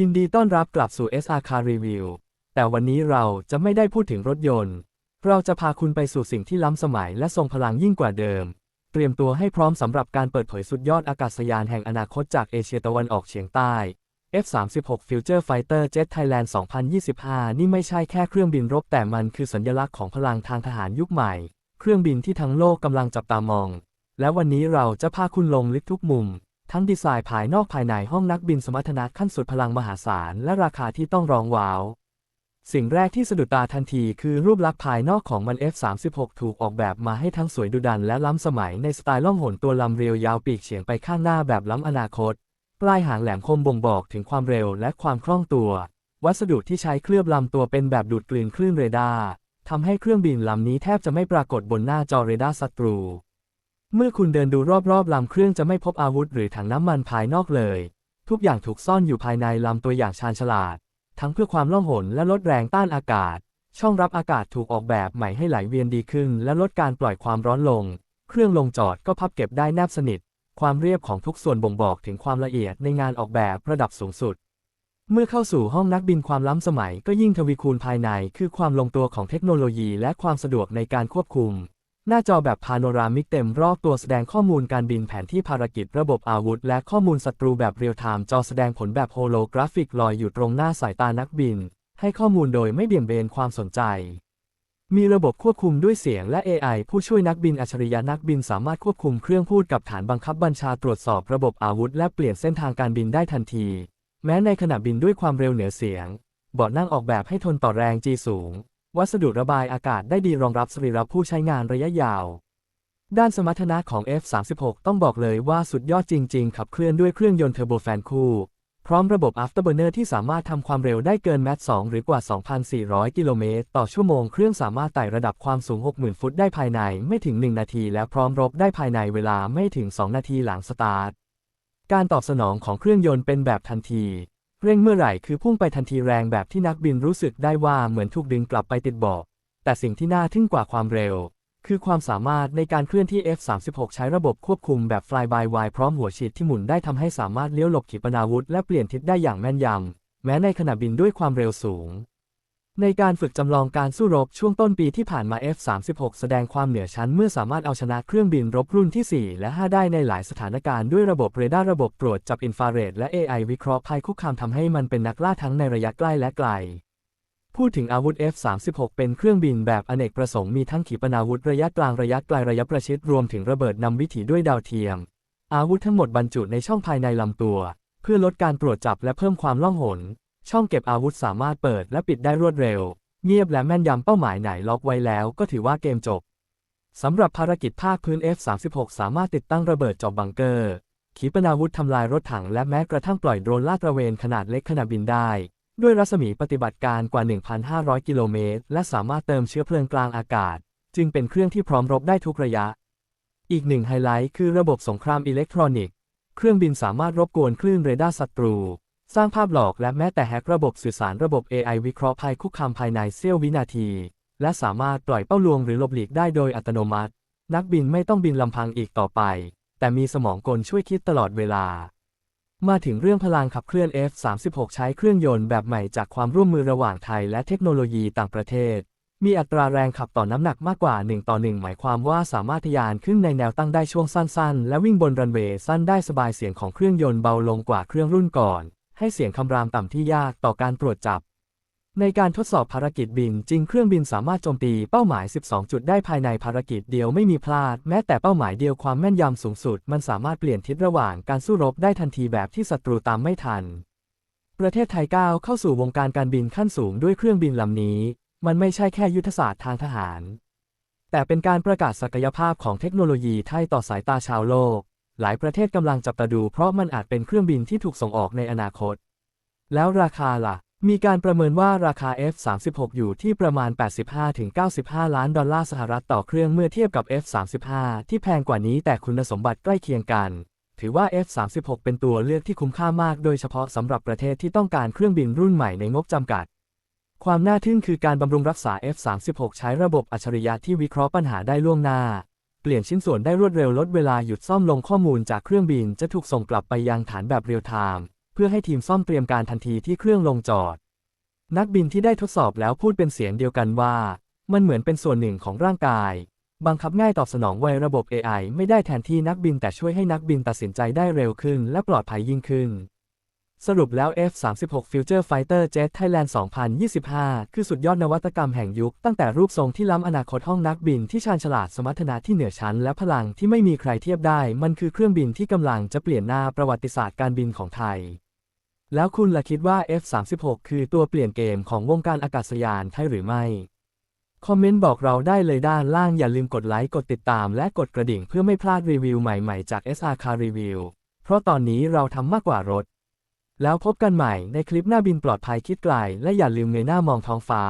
ยินดีต้อนรับกลับสู่ SR Car Review แต่วันนี้เราจะไม่ได้พูดถึงรถยนต์ เราจะพาคุณไปสู่สิ่งที่ล้ำสมัยและทรงพลังยิ่งกว่าเดิม เตรียมตัวให้พร้อมสำหรับการเปิดเผยสุดยอดอากาศยานแห่งอนาคตจากเอเชียตะวันออกเฉียงใต้ F-36 Future Fighter Jet Thailand 2025 นี่ไม่ใช่แค่เครื่องบินรบแต่มันคือสัญลักษณ์ของพลังทางทหารยุคใหม่ เครื่องบินที่ทั้งโลกกำลังจับตามอง และวันนี้เราจะพาคุณลงลึกทุกมุม ทั้งดีไซน์ภายนอกภายในห้องนักบินสมรรถนะขั้นสุดพลังมหาศาลและราคาที่ต้องรองว้าว สิ่งแรกที่สะดุดตาทันทีคือรูปลักษณ์ภายนอกของมัน F36 ถูกออกแบบมาให้ทั้งสวยดุดันและล้ำสมัยในสไตล์ล่องหนตัวลำเรียวยาวปีกเฉียงไปข้างหน้าแบบล้ำอนาคต ปลายหางแหลมคมบ่งบอกถึงความเร็วและความคล่องตัว วัสดุที่ใช้เคลือบลำตัวเป็นแบบดูดกลืนคลื่นเรดาร์ทำให้เครื่องบินลำนี้แทบจะไม่ปรากฏบนหน้าจอเรดาร์ศัตรู เมื่อคุณเดินดูรอบๆลำเครื่องจะไม่พบอาวุธหรือถังน้ำมันภายนอกเลย ทุกอย่างถูกซ่อนอยู่ภายในลำตัวอย่างชาญฉลาด ทั้งเพื่อความล่องหนและลดแรงต้านอากาศ ช่องรับอากาศถูกออกแบบใหม่ให้ไหลเวียนดีขึ้น และลดการปล่อยความร้อนลง เครื่องลงจอดก็พับเก็บได้แนบสนิท ความเรียบของทุกส่วนบ่งบอกถึงความละเอียดในงานออกแบบระดับสูงสุด เมื่อเข้าสู่ห้องนักบินความล้ำสมัยก็ยิ่งทวีคูณภายใน คือความลงตัวของเทคโนโลยี และความสะดวกในการควบคุม หน้าจอแบบพาโนรามิกเต็มรอบตัวแสดงข้อมูลการบินแผนที่ภารกิจระบบอาวุธ และข้อมูลศัตรูแบบเรียลไทม์จอแสดงผลแบบโฮโลกราฟิกลอยอยู่ตรงหน้าสายตานักบิน ให้ข้อมูลโดยไม่เบี่ยงเบนความสนใจ มีระบบควบคุมด้วยเสียงและ AI ผู้ช่วยนักบินอัจฉริยะนักบินสามารถควบคุมเครื่องพูดกับฐานบังคับบัญชาตรวจสอบระบบอาวุธ และเปลี่ยนเส้นทางการบินได้ทันที แม้ในขณะบินด้วยความเร็วเหนือเสียงเบาะนั่งออกแบบให้ทนต่อแรงจีสูง วัสดุระบายอากาศได้ดีรองรับสรีระผู้ใช้งานระยะยาว ด้านสมรรถนะของ F36 ต้องบอกเลยว่าสุดยอดจริง ๆ ขับเคลื่อนด้วยเครื่องยนต์เทอร์โบแฟนคู่ พร้อมระบบ Afterburner ที่สามารถทำความเร็วได้เกินแมต2หรือกว่า 2,400 กิโลเมตรต่อชั่วโมง เครื่องสามารถไต่ระดับความสูง 60,000 ฟุตได้ภายในไม่ถึง 1 นาที และพร้อมรบได้ภายในเวลาไม่ถึง 2 นาทีหลังสตาร์ท การตอบสนองของเครื่องยนต์เป็นแบบทันที เร่งเมื่อไหร่คือพุ่งไปทันทีแรงแบบที่นักบินรู้สึกได้ว่าเหมือนถูกดึงกลับไปติดเบาะแต่สิ่งที่น่าทึ่งกว่าความเร็ว คือความสามารถในการเคลื่อนที่ F36 ใช้ระบบควบคุมแบบ Fly by Wire พร้อมหัวฉีดที่หมุนได้ทำให้สามารถเลี้ยวหลบขีปนาวุธและเปลี่ยนทิศได้อย่างแม่นยำแม้ในขณะบินด้วยความเร็วสูง ในการฝึกจำลองการสู้รบช่วงต้นปีที่ผ่านมา F36 แสดงความเหนือชั้นเมื่อสามารถเอาชนะเครื่องบินรบรุ่นที่ 4 และ 5 ได้ในหลายสถานการณ์ด้วยระบบเรดาร์ระบบตรวจจับอินฟราเรดและ AI วิเคราะห์ภัยคุกคามทำให้มันเป็นนักล่าทั้งในระยะใกล้และไกล พูดถึงอาวุธ F36 เป็นเครื่องบินแบบอเนกประสงค์มีทั้งขีปนาวุธระยะกลางระยะไกลระยะประชิดรวมถึงระเบิดนำวิถีด้วยดาวเทียม อาวุธทั้งหมดบรรจุในช่องภายในลำตัว เพื่อลดการตรวจจับและเพิ่มความล่องหน ช่องเก็บอาวุธสามารถเปิดและปิดได้รวดเร็ว เงียบและแม่นยำเป้าหมายไหนล็อกไว้แล้วก็ถือว่าเกมจบ สำหรับภารกิจภาคพื้น F36 สามารถติดตั้งระเบิดจอบบังเกอร์ ขีปนาวุธทำลายรถถังและแม้กระทั่งปล่อยโดรนลาดตระเวนขนาดเล็กขณะบินได้ ด้วยรัศมีปฏิบัติการกว่า 1,500 กิโลเมตร และสามารถเติมเชื้อเพลิงกลางอากาศ จึงเป็นเครื่องที่พร้อมรบได้ทุกระยะ อีกหนึ่งไฮไลท์คือระบบสงครามอิเล็กทรอนิกส์ เครื่องบินสามารถรบกวนคลื่นเรดาร์ศัตรู สร้างภาพหลอกและแม้แต่แฮกระบบสื่อสารระบบ AI วิเคราะห์ภัยคุกคามภายในเสี้ยววินาที และสามารถปล่อยเป้าลวงหรือหลบหลีกได้โดยอัตโนมัติ นักบินไม่ต้องบินลำพังอีกต่อไป แต่มีสมองกลช่วยคิดตลอดเวลา มาถึงเรื่องพลังขับเคลื่อน F36 ใช้เครื่องยนต์แบบใหม่จากความร่วมมือระหว่างไทยและเทคโนโลยีต่างประเทศ มีอัตราแรงขับต่อน้ำหนักมากกว่า 1 ต่อ 1 หมายความว่าสามารถทะยานขึ้นในแนวตั้งได้ช่วงสั้น ๆ และวิ่งบนรันเวย์สั้นได้สบายเสียงของเครื่องยนต์เบาลงกว่าเครื่องรุ่นก่อน ให้เสียงคำรามต่ำที่ยากต่อการตรวจจับ ในการทดสอบภารกิจบินจริงเครื่องบินสามารถโจมตีเป้าหมาย 12 จุดได้ภายในภารกิจเดียวไม่มีพลาด แม้แต่เป้าหมายเดียวความแม่นยำสูงสุด มันสามารถเปลี่ยนทิศระหว่างการสู้รบได้ทันทีแบบที่ศัตรูตามไม่ทัน ประเทศไทยก้าวเข้าสู่วงการการบินขั้นสูงด้วยเครื่องบินลำนี้ มันไม่ใช่แค่ยุทธศาสตร์ทางทหาร แต่เป็นการประกาศศักยภาพของเทคโนโลยีไทยต่อสายตาชาวโลก หลายประเทศกำลังจับตาดูเพราะมันอาจเป็นเครื่องบินที่ถูกส่งออกในอนาคต แล้วราคาล่ะ มีการประเมินว่าราคา F36 อยู่ที่ประมาณ 85-95 ล้านดอลลาร์สหรัฐต่อเครื่องเมื่อเทียบกับ F35 ที่แพงกว่านี้แต่คุณสมบัติใกล้เคียงกัน ถือว่า F36 เป็นตัวเลือกที่คุ้มค่ามากโดยเฉพาะสำหรับประเทศที่ต้องการเครื่องบินรุ่นใหม่ในงบจำกัดความน่าทึ่งคือการบำรุงรักษา F36 ใช้ระบบอัจฉริยะที่วิเคราะห์ปัญหาได้ล่วงหน้า เปลี่ยนชิ้นส่วนได้รวดเร็วลดเวลาหยุดซ่อมลงข้อมูลจากเครื่องบินจะถูกส่งกลับไปยังฐานแบบเรียลไทม์เพื่อให้ทีมซ่อมเตรียมการทันทีที่เครื่องลงจอด นักบินที่ได้ทดสอบแล้วพูดเป็นเสียงเดียวกันว่า มันเหมือนเป็นส่วนหนึ่งของร่างกาย บังคับง่ายตอบสนองไวระบบ AI ไม่ได้แทนที่นักบินแต่ช่วยให้นักบินตัดสินใจได้เร็วขึ้นและปลอดภัยยิ่งขึ้น สรุปแล้ว F-36 Future Fighter Jet Thailand 2025 คือสุดยอดนวัตกรรมแห่งยุค ตั้งแต่รูปทรงที่ล้ำอนาคตห้องนักบินที่ชาญฉลาดสมรรถนะที่เหนือชั้น และพลังที่ไม่มีใครเทียบได้ มันคือเครื่องบินที่กำลังจะเปลี่ยนหน้าประวัติศาสตร์การบินของไทย แล้วคุณล่ะคิดว่า F-36 คือตัวเปลี่ยนเกมของวงการอากาศยานไทยหรือไม่ คอมเมนต์บอกเราได้เลยด้านล่างอย่าลืมกดไลค์กดติดตาม และกดกระดิ่งเพื่อไม่พลาดรีวิวใหม่ๆจาก SR Car Review เพราะตอนนี้เราทำมากกว่ารถ แล้วพบกันใหม่ในคลิปหน้าบินปลอดภัยคิดไกล และอย่าลืมเงยหน้ามองท้องฟ้า